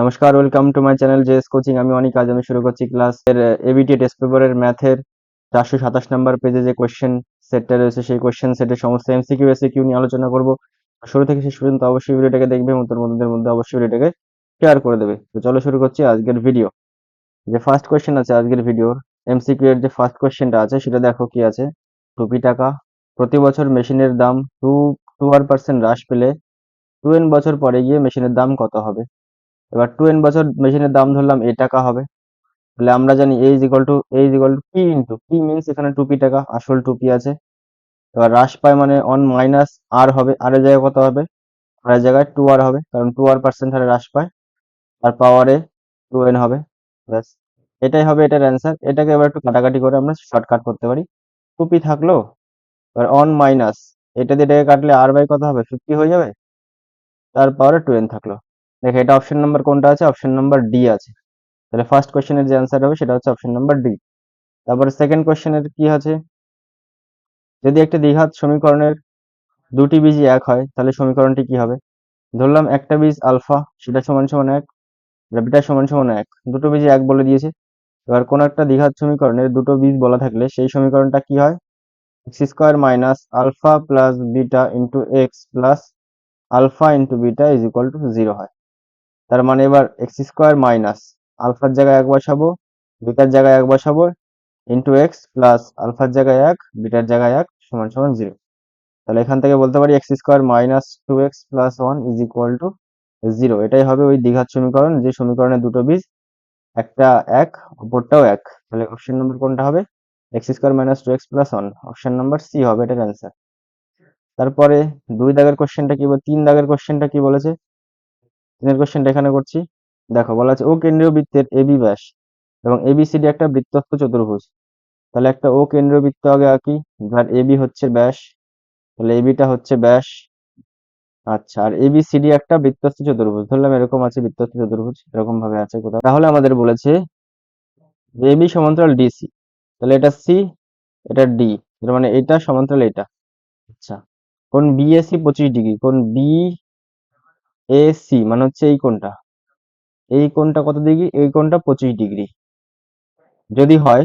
নমস্কার welcome to my channel JS coaching আমি অনেক, আজ আমি শুরু করছি ক্লাসের এবিটি টেস্ট পেপারের ম্যাথের চারশো সাতাশ নাম্বার পেজে যে কোয়েশ্চেন সেটটা রয়েছে, সেই কোয়েশ্চেন সেটের সমস্ত এমসিকিউ এসিকিউ নিয়ে আলোচনা করব। শুরু থেকে শেষ পর্যন্ত অবশ্যই ভিডিওটাকে দেখবে এবং তোর বন্ধুদের মধ্যে অবশ্যই ভিডিওটাকে শেয়ার করে দেবে। তো চলো শুরু করছি আজকের ভিডিও যে ফার্স্ট কোয়েশ্চেন আছে আজকের ভিডিওর এমসিকিউ এর যে ফার্স্ট কোয়েশ্চেনটা আছে, সেটা দেখো কি আছে। টুপি টাকা, প্রতি বছর মেশিনের দাম টু টু আর পার্সেন্ট হ্রাস পেলে টু এন বছর পরে গিয়ে মেশিনের দাম কত হবে? এবার টু এন বছর মেশিনের দাম ধরলাম এ টাকা হবে। তাহলে আমরা জানি A is equal to A is equal to P into P means এখানে টুপি টাকা, আসল টুপি আছে। এবার হ্রাস পায় মানে অন মাইনাস আর হবে আর এর জায়গায় কত হবে? আর এর জায়গায় টু আর হবে, কারণ টু আর পার্সেন্ট হারে হ্রাস পায়, আর পাওয়ারে টু এন হবে। ব্যাস, এটাই হবে এটার অ্যান্সার এটাকে এবার একটু কাটাকাটি করে আমরা শর্টকাট করতে পারি। টুপি থাকল, এবার অন মাইনাস এটা দিয়ে এটাকে কাটলে আর বাই কত হবে? ফিফটি হয়ে যাবে। তার পাওয়ারে টু এন থাকল। দেখো, এটা অপশন নাম্বার কোনটা আছে? অপশন নাম্বার ডি আছে। তাহলে ফার্স্ট কোশ্চেনের যে অ্যান্সার হবে, সেটা হচ্ছে অপশন নাম্বার ডি তারপরে সেকেন্ড কোশ্চেনের কি আছে? যদি একটা দ্বিঘাত সমীকরণের দুটি বীজই এক হয়, তাহলে সমীকরণটি কি হবে? ধরলাম একটা বীজ আলফা, সেটা সমান সমান এক বিটা সমান সমান এক। দুটো বীজই এক বলে দিয়েছে। এবার কোন একটা দ্বিঘাত সমীকরণের দুটো বীজ বলা থাকলে, সেই সমীকরণটা কি হয়? X square minus alpha plus beta into x plus alpha into beta is equal to zero হয়। তার মানে এবার এক্স স্কোয়ার মাইনাস আলফার জায়গায় এক বসাবো বিটার জায়গায় এক বসাবো ইন্টু এক্স প্লাস আলফার জায়গায় এক বিটার জায়গায় এক, সমান সমান জিরো তাহলে এখান থেকে বলতে পারি x square minus two x plus one is equal to zero এটাই হবে ওই দীঘার সমীকরণ, যে সমীকরণের দুটো বীজ, একটা এক, অপরটাও এক। তাহলে অপশন নম্বর কোনটা হবে? X square minus two x plus one option number C হবে এটার অ্যান্সার তারপরে দুই দাগের কোশ্চেনটা কি তিন দাগের কোশ্চেনটা কি বলেছে? তিনের কোশ্চেনটা এখানে করছি। দেখো, বলা আছে, ও কেন্দ্রীয় বৃত্তের এবি ব্যাস এবং এবিসিডি একটা বৃত্তস্থ চতুর্ভুজ। তাহলে একটা ও কেন্দ্রীয় বৃত্ত আগে আঁকি যার এবি হচ্ছে ব্যাস। তাহলে এবিটা হচ্ছে ব্যাস। আচ্ছা আর এবিসিডি একটা বৃত্তস্থ চতুর্ভুজ। ধরলাম এরকম আছে বৃত্তস্থ চতুর্ভুজ, এরকম ভাবে আছে কোথাও। তাহলে আমাদের বলেছে এবি সমান্তরাল ডিসি তাহলে এটা সি এটা ডি মানে এটা সমান্তরাল এটা। আচ্ছা কোন বিএসি পঁচিশ ডিগ্রি, কোন বি এসি মানে হচ্ছে এই কোনটা এই কোনটা কত ডিগ্রি এই কোনটা পঁচিশ ডিগ্রি যদি হয়,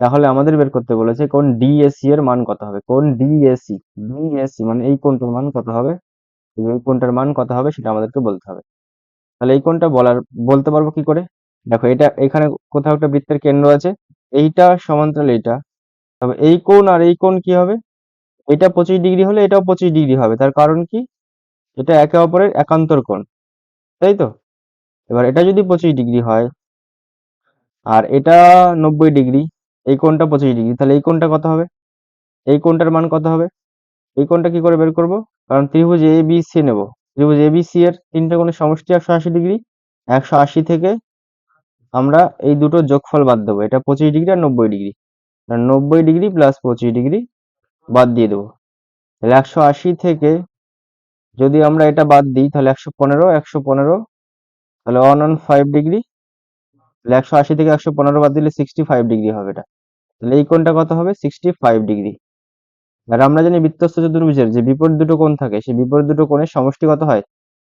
তাহলে আমাদের বের করতে বলেছে কোন ডিএসি এর মান কত হবে? কোন ডিএসি ডিএসি মানে এই কোনটার মান কত হবে? এই কোনটার মান কত হবে সেটা আমাদেরকে বলতে হবে। তাহলে এই কোনটা বলার, বলতে পারব কি করে? দেখো, এটা এখানে কোথাও একটা বৃত্তের কেন্দ্র আছে। এইটা সমান্তরাল এইটা তবে এই কোণ আর এই কোণ কি হবে? এটা পঁচিশ ডিগ্রি হলে এটাও পঁচিশ ডিগ্রি হবে। তার কারণ কি? এটা একে অপরের একান্তর কোণ, তাই তো? এবার এটা যদি পঁচিশ ডিগ্রি হয়, আর এটা নব্বই ডিগ্রি, এই কোণটা পঁচিশ ডিগ্রি, তাহলে এই কোণটা কত হবে? এই কোণটার মান কত হবে? এই কোণটা কি করে বের করব? কারণ ত্রিভুজ এ বি সি নেব। ত্রিভুজ এ বি সি এর তিনটে কোণের সমষ্টি একশো আশি ডিগ্রি, একশো আশি থেকে আমরা এই দুটো যোগফল বাদ দেবো। এটা পঁচিশ ডিগ্রি আর নব্বই ডিগ্রি। নব্বই ডিগ্রি প্লাস পঁচিশ ডিগ্রি বাদ দিয়ে দেবো। তাহলে একশো আশি থেকে যদি আমরা এটা বাদ দিই, তাহলে একশো পনেরো একশো পনেরো, তাহলে ওয়ান ওয়ান ফাইভ ডিগ্রি তাহলে একশো আশি থেকে একশো পনেরো বাদ দিলে সিক্সটি ফাইভ ডিগ্রি হবে এটা। তাহলে এই কোণটা কত হবে? সিক্সটি ফাইভ ডিগ্রি আর আমরা জানি বৃত্তস্থ চতুর্ভুজের যে বিপরীত দুটো কোণ থাকে, সেই বিপরীত দুটো কোণের সমষ্টি কত হয়?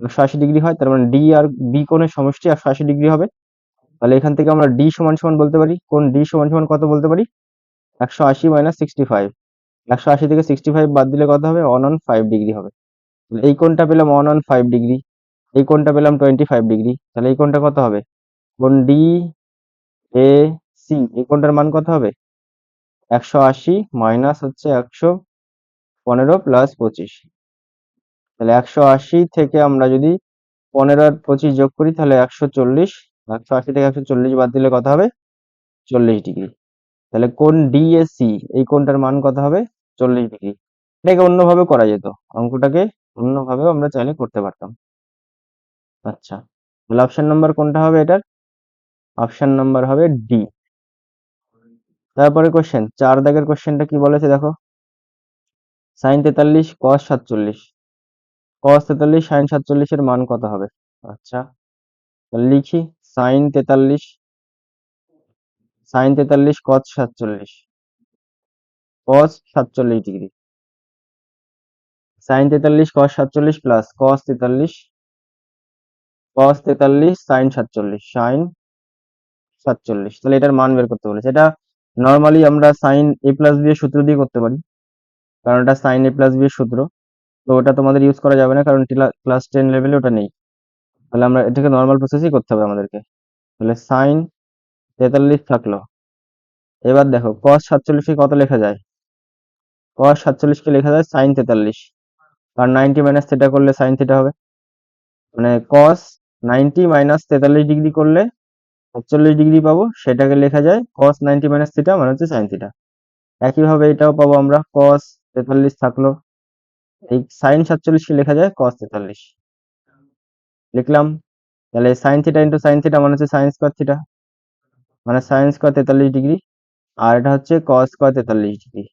একশো আশি ডিগ্রি হয়, তার মানে ডি আর বি কোণের সমষ্টি একশো আশি ডিগ্রি হবে। তাহলে এখান থেকে আমরা ডি সমান সমান বলতে পারি কোন ডি সমান সমান কত বলতে পারি? একশো আশি মাইনাস সিক্সটি ফাইভ একশো আশি থেকে সিক্সটি ফাইভ বাদ দিলে কত হবে? ওয়ান ওয়ান ফাইভ ডিগ্রি হবে। এই কোণটা পেলাম ওয়ান ওয়ান ফাইভ ডিগ্রি এই কোণটা পেলাম টোয়েন্টি ফাইভ ডিগ্রি তাহলে এই কোণটা কত হবে? কোন ডি এ সি এই কোণটার মান কত হবে? একশো আশি মাইনাস হচ্ছে একশো পনেরো প্লাস পঁচিশ। তাহলে একশো আশি থেকে আমরা যদি পনেরো আর পঁচিশ যোগ করি, তাহলে একশো চল্লিশ, একশো আশি থেকে একশো চল্লিশ বাদ দিলে কত হবে? চল্লিশ ডিগ্রি তাহলে কোন ডিএসি এই কোনটার মান কত হবে? চল্লিশ ডিগ্রি এটাকে অন্যভাবে করা যেত, অঙ্কটাকে অন্যভাবেও আমরা চাইলে করতে পারতাম। আচ্ছা তাহলে অপশন নাম্বার কোনটা হবে এটার? অপশন নাম্বার হবে ডি তারপরে কোশ্চেন চার দাগের কোশ্চেনটা কি বলেছে দেখো? সাইন তেতাল্লিশ কস সাতচল্লিশ। কস তেতাল্লিশ সাইন সাতচল্লিশের মান কত হবে? আচ্ছা লিখি সাইন তেতাল্লিশ সাইন তেতাল্লিশ কস সাতচল্লিশ। কস সাতচল্লিশ ডিগ্রি। সাইন তেতাল্লিশ কস সাতচল্লিশ প্লাস কস তেতাল্লিশ কস তেতাল্লিশ সাইন সাতচল্লিশ সাইন সাতচল্লিশ। তাহলে এটার মান বের করতে বলেছে। এটা নর্মালি আমরা সাইন এ প্লাস বি এর সূত্র দিয়ে করতে পারি। কারণ এটা সাইন এ প্লাস বি এর সূত্র। তো ওটা তোমাদের ইউজ করা যাবে না, কারণ ক্লাস টেন লেভেলে ওটা নেই। তাহলে আমরা এটাকে নর্মাল প্রসেসই করতে হবে আমাদেরকে। তাহলে সাইন তেতাল্লিশ থাকল। এবার দেখো কস সাতচল্লিশকে কত লেখা যায়? কস সাতচল্লিশকে লেখা যায় সাইন তেতাল্লিশ। আর নাইনটি মাইনাস থিটা করলে সাইন থিটা হবে। মানে কস নাইনটি মাইনাস তেতাল্লিশ ডিগ্রি করলে সাতচল্লিশ ডিগ্রি পাবো, সেটাকে লেখা যায় কস নাইনটি মাইনাস থিটা মানে হচ্ছে সাইন থিটা একইভাবে এটাও পাবো আমরা কস তেতাল্লিশ থাকল, এই সাইন সাতচল্লিশকে লেখা যায় কস তেতাল্লিশ। লিখলাম, তাহলে sine theta into sine theta মানে হচ্ছে সাইন স্কোয়ার থিটা মানে সাইন স্কোয়ার তেতাল্লিশ ডিগ্রি আর এটা হচ্ছে কস স্কোয়ার তেতাল্লিশ ডিগ্রি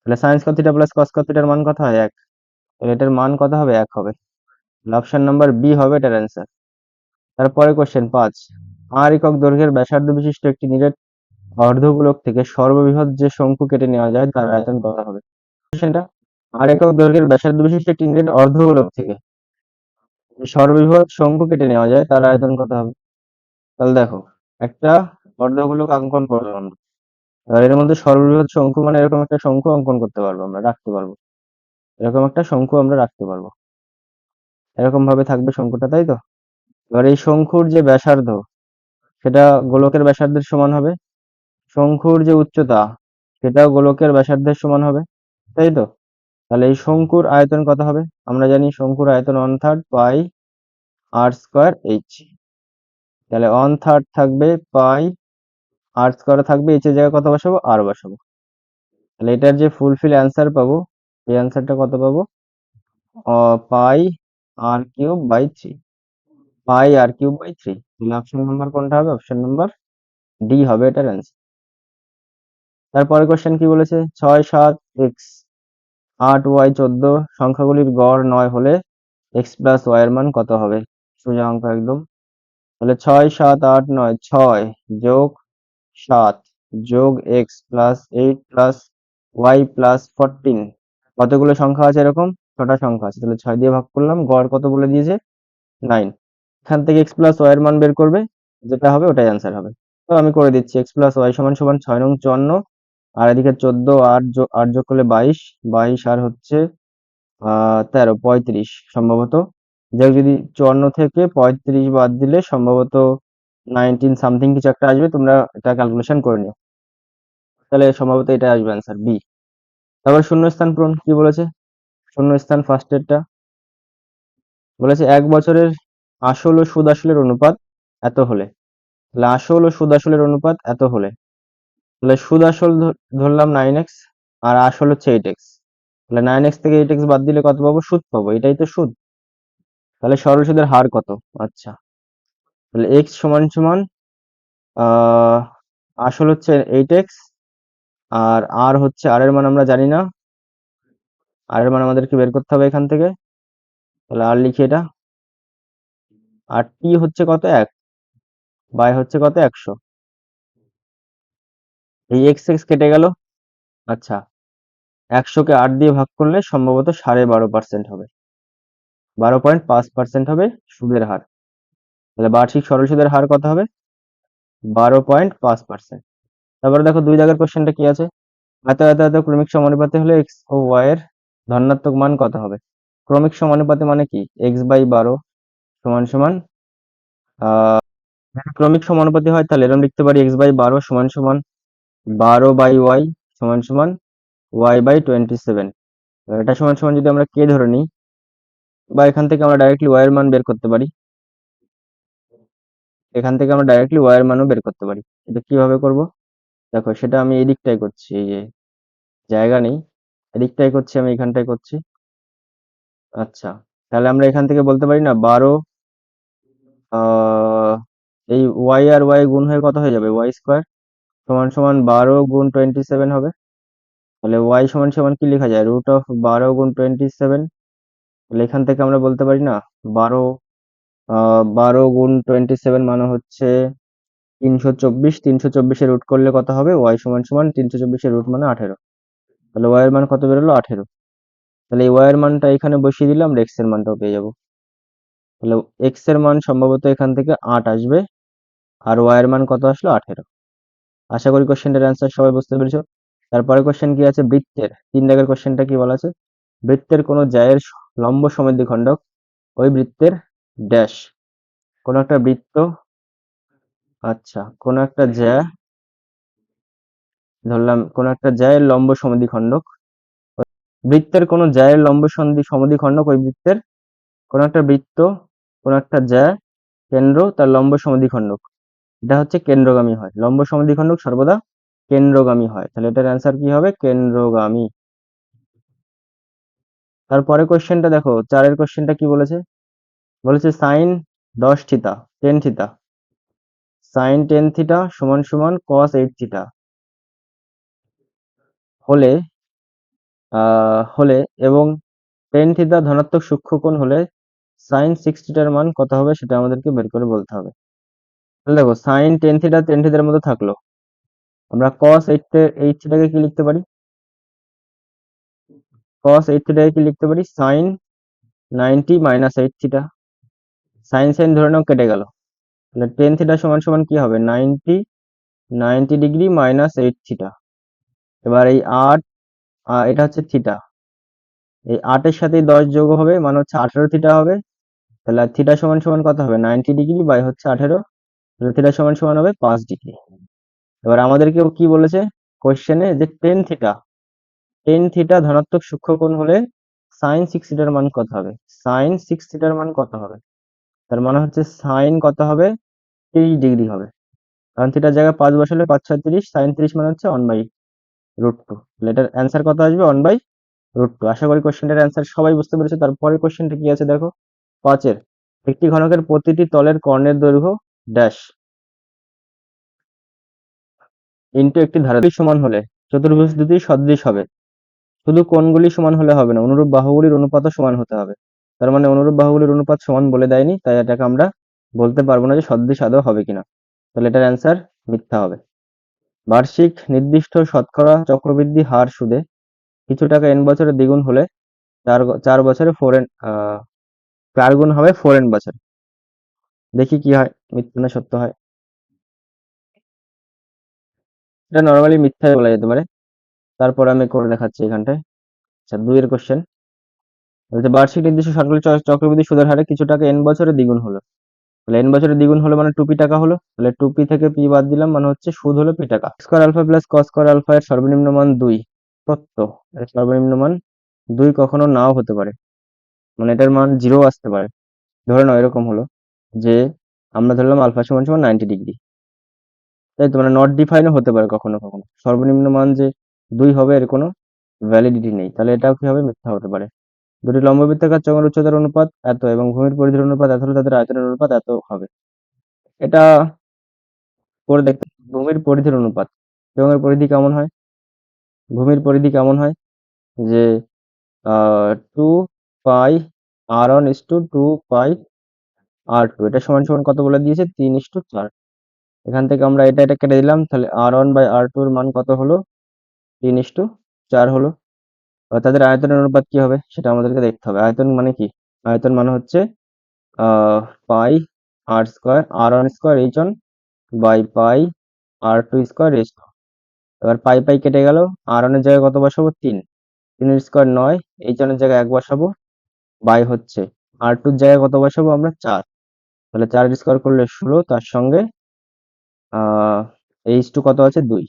তাহলে sine square theta plus cos square থিটার মান কত হয়? এক। তাহলে এটার মান কত হবে? এক হবে। অপশন নাম্বার বি হবে এটার অ্যান্সার তারপরে কোশ্চেন পাঁচ। আর একক দৈর্ঘ্যের ব্যাসার্ধ বিশিষ্ট একটি নিরেট অর্ধগোলক থেকে সর্ববৃহৎ যে শঙ্কু কেটে নেওয়া যায়, তার আয়তন কত হবে? কোশ্চেনটা আর একক দৈর্ঘ্যের ব্যাসার্ধ বিশিষ্ট একটি নিরেট অর্ধগোলক থেকে সর্ববৃহৎ শঙ্কু কেটে নেওয়া যায়, তার আয়তন কত হবে? তাহলে দেখো, একটা অর্ধগোলক অঙ্কন করলাম আমরা। এর মধ্যে সর্ববৃহৎ শঙ্কু মানে এরকম একটা শঙ্কু অঙ্কন করতে পারব আমরা, রাখতে পারব। এরকম একটা শঙ্কু আমরা রাখতে পারব। এরকম ভাবে থাকবে শঙ্কুটা, তাই তো? এবার এই শঙ্কুর যে ব্যাসার্ধ, সেটা গোলকের ব্যাসার্ধের সমান হবে। শঙ্কুর যে উচ্চতা, সেটাও গোলকের ব্যাসার্ধের সমান হবে, তাই তো? তাহলে এই শঙ্কুর আয়তন কত হবে? আমরা জানি শঙ্কুর আয়তন one third pi r square h তাহলে ওয়ান থার্ড থাকবে পাই আর স্কোয়ার থাকবে এইচ এর জায়গায় কত বসাবো? আর বসাবো। তাহলে এটার যে ফুলফিল অ্যান্সার পাবো এই অ্যান্সারটা কত পাবো? Pi r cube by three. Pi r cube by three. তাহলে অপশন নাম্বার কোনটা হবে? অপশন নাম্বার ডি হবে এটার অ্যান্সার তারপরে কোশ্চেন কি বলেছে? ছয়, সাত এক্স আট ওয়াই চোদ্দ। সংখ্যাগুলির গড় নয় হলে এক্স প্লাস ওয়াই এর মান কত হবে? সোজা অঙ্ক একদম। তাহলে ছয়, সাত, আট, নয়, ছয় যোগ সাত যোগ x plus eight plus y plus fourteen কতগুলো সংখ্যা আছে এরকম? ছটা সংখ্যা আছে। তাহলে ছয় দিয়ে ভাগ করলাম। গড় কত বলে দিয়েছে? নাইন। এখান থেকে এক্স প্লাস ওয়াই এর মান বের করবে। যেটা হবে ওটাই অ্যান্সার হবে। তো আমি করে দিচ্ছি। এক্স প্লাস ওয়াই সমান সমান ছয় নং চুয়ান্ন। আর এদিকে চোদ্দ, আট আট যোগ করলে বাইশ। বাইশ আর হচ্ছে তেরো, পঁয়ত্রিশ সম্ভবত। যাই যদি চুয়ান্ন থেকে পঁয়ত্রিশ বাদ দিলে সম্ভবত নাইনটিন সামথিং কিছু একটা আসবে। তোমরা এটা ক্যালকুলেশন করে নিও। তাহলে সম্ভবত এটা আসবে অ্যান্সার বি তারপর শূন্যস্থান পূরণ কি বলেছে? শূন্যস্থান ফার্স্ট এরটা বলেছে এক বছরের আসল ও সুদ আসলের অনুপাত এত হলে। তাহলে আসল ও সুদ আসলের অনুপাত এত হলে। তাহলে সুদ আসল ধরলাম নাইন এক্স আর আসল হচ্ছে এইট এক্স তাহলে নাইন এক্স থেকে এইট এক্স বাদ দিলে কত পাবো? সুদ পাবো। এটাই তো সুদ। তাহলে সরল সুদের হার কত? আচ্ছা। তাহলে এক্স সমান সমান আসল হচ্ছে এইট এক্স আর আর হচ্ছে আর এর মান আমরা জানি না। আর এর মান আমাদেরকে বের করতে হবে এখান থেকে। তাহলে আর লিখি এটা। আর টি হচ্ছে কত? এক। বাই হচ্ছে কত? একশো। এই এক্স এক্স কেটে গেল। আচ্ছা। একশোকে আট দিয়ে ভাগ করলে সম্ভবত সাড়ে বারো পার্সেন্ট হবে। বারো পয়েন্ট পাঁচ পার্সেন্ট হবে সুদের হার। তাহলে বার্ষিক সরল সুদের হার কত হবে? বারো পয়েন্ট পাঁচ পার্সেন্ট তারপরে দেখো দুই দাগের কোশ্চেনটা কি আছে? এত এত এত ক্রমিক সমানুপাতে হলে এক্স ও ওয়াই এর ধনাত্মক মান কত হবে? ক্রমিক সমানুপাতে মানে কি? এক্স বাই বারো সমান সমান ক্রমিক সমানুপাতি হয় তাহলে এরকম লিখতে পারি এক্স বাই বারো সমান সমান বারো বাই ওয়াই সমান সমান ওয়াই বাই টোয়েন্টি সেভেন এটা সমান সমান যদি আমরা কে ধরে নিই, বা এখান থেকে আমরা ডাইরেক্টলি ওয়াই এর মান বের করতে পারি, এখান থেকে আমরা ডাইরেক্টলি ওয়াই এর মানও বের করতে পারি। এটা কীভাবে করব? দেখো, সেটা আমি এদিকটাই করছি, এই যে জায়গা নেই এদিকটাই করছি, আমি এখানটাই করছি। আচ্ছা তাহলে আমরা এখান থেকে বলতে পারি না, বারো এই ওয়াই আর ওয়াই গুণ হয়ে কত হয়ে যাবে? ওয়াই স্কোয়ার সমান সমান বারো গুণ টোয়েন্টি সেভেন হবে। তাহলে ওয়াই সমান সমান কি লেখা যায়? রুট অফ বারো গুণ টোয়েন্টি সেভেন তাহলে এখান থেকে আমরা বলতে পারি না, বারো বারো গুণ টোয়েন্টি সেভেন মানে হচ্ছে তিনশো চব্বিশ, তিনশো রুট করলে কত হবে? ওয়াই সমান সমান তিনশো চব্বিশের রুট মানে আঠেরো। তাহলে ওয়াই এর মান কত বেরোলো? আঠেরো। তাহলে এই ওয়াই এর মানটা এখানে বসিয়ে দিলে আমরা এক্সের মানটাও পেয়ে যাব। তাহলে এক্সের মান সম্ভবত এখান থেকে আট আসবে, আর ওয়াই এর মান কত আসলো? আঠেরো। আশা করি কোশ্চেনটার অ্যান্সার সবাই বুঝতে পেরেছ। তারপরে কোশ্চেন কি আছে? বৃত্তের। তিন দাগের কোশ্চেনটা কি বলা আছে? বৃত্তের কোনো জায়ের লম্ব সমদ্বিখণ্ডক ওই বৃত্তের ড্যাশ কোন একটা বৃত্ত আচ্ছা কোন একটা জ্যা ধরলাম কোন একটা জ্যায়ের লম্ব সমদ্বিখণ্ডক বৃত্তের কোন জ্যায়ের লম্ব সন্ধি সমদ্বিখণ্ডক ওই বৃত্তের? কোন একটা বৃত্ত কোন একটা জ্যা কেন্দ্র তার লম্ব সমদ্বিখণ্ডক এটা হচ্ছে কেন্দ্রগামী হয়। লম্ব সমদ্বিখণ্ডক সর্বদা কেন্দ্রগামী হয়। তাহলে এটার অ্যান্সার কি হবে? কেন্দ্রগামী। তারপরে কোশ্চেনটা দেখো চারের কোশ্চেনটা কি বলেছে? বলেছে সাইন দশ theta ten theta sine ten theta সমান সমান কস এইট থিটা হলে হলে এবং টেন থিটা ধনাত্মক সূক্ষ্মকোণ হলে সাইন সিক্স থিটার মান কত হবে সেটা আমাদেরকে বের করে বলতে হবে। দেখো সাইন টেন থিটা টেন থিটার মধ্যে থাকল। আমরা কস এইট এইট থিটাকে কি লিখতে পারি? কস এইট থিটাকে কি লিখতে পারি? Sine ninety minus eight theta sine sine ধরে নাও কেটে গেল। তাহলে টেন থিটা সমান সমান কি হবে? Ninety ninety degree minus eight theta এবার এই আট এটা হচ্ছে থিটা এই আটের সাথে দশ যোগ হবে মানে হচ্ছে আঠেরো থিটা হবে। তাহলে থিটা সমান সমান কত হবে? নাইনটি ডিগ্রি বাই হচ্ছে আঠেরো। তাহলে থিটা সমান সমান হবে পাঁচ ডিগ্রি এবার আমাদেরকে কি বলেছে? কোশ্চেনে যে টেন থিটা টেন থিটা ধনাত্মক সূক্ষ্মকোণ হলে সাইন সিক্স থিটার মান কত হবে? সাইন সিক্স থিটার মান কত হবে? তার মানে হচ্ছে সাইন কত হবে? তিরিশ ডিগ্রি হবে। কারণ থিটার জায়গায় পাঁচ বসালে পাঁচ ছয় সাইন তিরিশ মানে হচ্ছে ওয়ান বাই রুট টু তাহলে এটার অ্যান্সার কত আসবে? ওয়ান বাই রুট টু আশা করি কোশ্চেনটার অ্যান্সার সবাই বুঝতে পেরেছে। তারপরে কোশ্চেনটা কি আছে দেখো? পাঁচের একটি ঘনকের প্রতিটি তলের কর্ণের দৈর্ঘ্য ড্যাশ ইন্টু একটি ধারাটি সমান হলে চতুর্ভুজ দুটি সদৃশ হবে। শুধু কোণগুলি সমান হলে হবে না, অনুরূপ বাহুগুলির অনুপাতও সমান হতে হবে। তার মানে অনুরূপ বাহুগুলির অনুপাত সমান বলে দেয়নি, তাই এটাকে আমরা বলতে পারব না যে সদৃশ আদৌ হবে কিনা। তাহলে এটার অ্যান্সার মিথ্যা হবে। বার্ষিক নির্দিষ্ট শতকরা চক্রবৃদ্ধি হার সুদে কিছু টাকা এন বছরে দ্বিগুণ হলে চার চার বছরে ফোর এন আহ, চার গুণ হবে ফোর এন বছর। দেখি কি হয় মিথ্যা না সত্য হয়। এটা নর্মালি মিথ্যাই বলা যেতে পারে। তারপর আমি করে দেখাচ্ছি এখানটায়। আচ্ছা দুইয়ের কোশ্চেন বলছে বার্ষিক নির্দিষ্ট সরকারি চক্রবৃদ্ধি সুদের হারে কিছু টাকা এন বছরে দ্বিগুণ হলো। তাহলে এন বছরে দ্বিগুণ হলো মানে টুপি টাকা হলো। তাহলে টুপি থেকে পি বাদ দিলাম মানে হচ্ছে সুদ হলো পি টাকা। Square alpha plus cos square alpha এর সর্বনিম্ন মান দুই। সত্য। এর সর্বনিম্ন মান দুই কখনো নাও হতে পারে। মানে এটার মান জিরো আসতে পারে। ধরে এরকম হলো যে আমরা ধরলাম আলফা সমান সমান নাইনটি ডিগ্রি তাই তো মানে নট ডিফাইনও হতে পারে কখনো কখনো। সর্বনিম্ন মান যে দুই হবে এর কোনো ভ্যালিডিটি নেই। তাহলে এটাও কি হবে মিথ্যা হতে পারে? দুটি লম্ববৃত্তাকার চোঙের উচ্চতার অনুপাত এত এবং ভূমির পরিধির অনুপাত এত হলে তাদের আয়তনের অনুপাত এত হবে। এটা পরে দেখতে ভূমির পরিধির অনুপাত। চোঙের পরিধি কেমন হয়? ভূমির পরিধি কেমন হয়? যে two pi R one is two two pi R two এটা সমান সমান কত বলে দিয়েছে? তিন ইস টু চার। এখান থেকে আমরা এটা এটা কেটে দিলাম। তাহলে R one by R two এর মান কত হলো? তিন ইস টু চার হলো। এবার তাদের আয়তনের অনুপাত কি হবে? সেটা আমাদেরকে দেখতে হবে। আয়তন মানে কি? আয়তন মানে হচ্ছে pi R square R one square H one by pi R two square H two এবার পাই পাই কেটে গেল। আর ওয়ানের জায়গায় কত বসাবো? তিন। তিনের স্কোয়ার নয় এইচ ওয়ানের জায়গায় এক বসাবো। বাই হচ্ছে আর টুর জায়গায় কত বসাবো? আমরা চার। তাহলে চার স্কোয়ার করলে ষোলো, তার সঙ্গে এইচ টু কত আছে? দুই।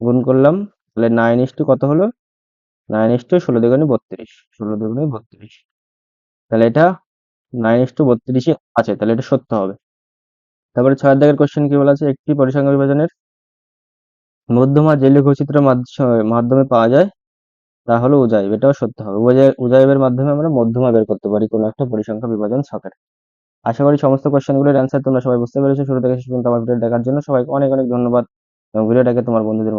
গুণ করলাম, তাহলে নাইন ইস টু কত হলো? নাইন ইস টু ষোলো দুগুণে বত্রিশ। ষোলো দুগুণে বত্রিশ। তাহলে এটা নাইন ইস টু বত্রিশে আছে, তাহলে এটা সত্য হবে। তারপরে ছয় দাগের কোশ্চেন কি বলা আছে একটি পরিসংখ্যা বিভাজনের মধ্যমা লেখচিত্রের মাধ্য- মাধ্যমে পাওয়া যায়, তা হলো উজাইব। এটাও সত্য হবে। উজাই- উজাইবের মাধ্যমে আমরা মধ্যমা বের করতে পারি কোনো একটা পরিসংখ্যা বিভাজন ছকের। আশা করি সমস্ত কোশ্চেনগুলোর অ্যান্সার তোমরা সবাই বুঝতে পেরেছ। শুরু থেকে শেষ পর্যন্ত আমার ভিডিও দেখার জন্য সবাইকে অনেক অনেক ধন্যবাদ। এবং ভিডিওটাকে তোমার বন্ধুদের